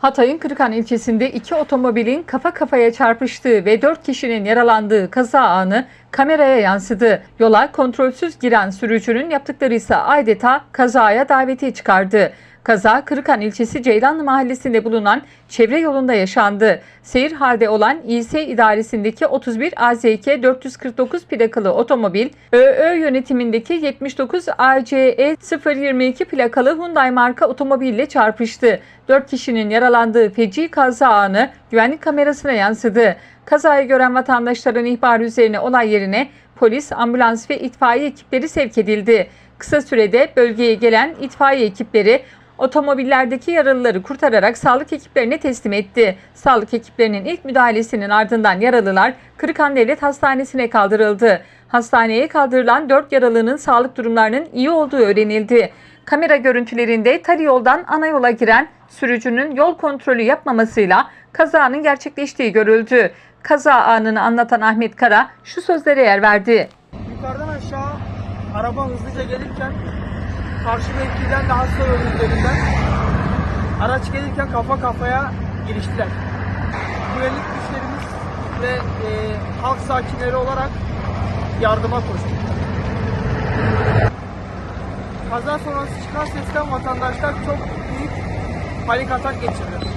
Hatay'ın Kırıkan ilçesinde iki otomobilin kafa kafaya çarpıştığı ve dört kişinin yaralandığı kaza anı kameraya yansıdı. Yola kontrolsüz giren sürücünün yaptıkları ise adeta kazaya daveti çıkardı. Kaza Kırıkan ilçesi Ceylanlı mahallesinde bulunan çevre yolunda yaşandı. Seyir halde olan İS idaresindeki 31 AZK 449 plakalı otomobil, ÖÖ yönetimindeki 79 ACE 022 plakalı Hyundai marka otomobille çarpıştı. 4 kişinin yaralandığı feci kaza anı güvenlik kamerasına yansıdı. Kazayı gören vatandaşların ihbarı üzerine olay yerine polis, ambulans ve itfaiye ekipleri sevk edildi. Kısa sürede bölgeye gelen itfaiye ekipleri otomobillerdeki yaralıları kurtararak sağlık ekiplerine teslim etti. Sağlık ekiplerinin ilk müdahalesinin ardından yaralılar Kırıkan Devlet Hastanesi'ne kaldırıldı. Hastaneye kaldırılan 4 yaralının sağlık durumlarının iyi olduğu öğrenildi. Kamera görüntülerinde tali yoldan ana yola giren sürücünün yol kontrolü yapmamasıyla kazanın gerçekleştiği görüldü. Kaza anını anlatan Ahmet Kara şu sözlere yer verdi. Yukarıdan aşağı araba hızlıca gelirken karşı mevkiden de hasta yolu üzerinden araç gelirken kafa kafaya giriştiler. Güvenlik güçlerimiz ve e, halk sakinleri olarak yardıma koştuk. Kaza sonrası çıkan sesten vatandaşlar çok panik atak geçirdi.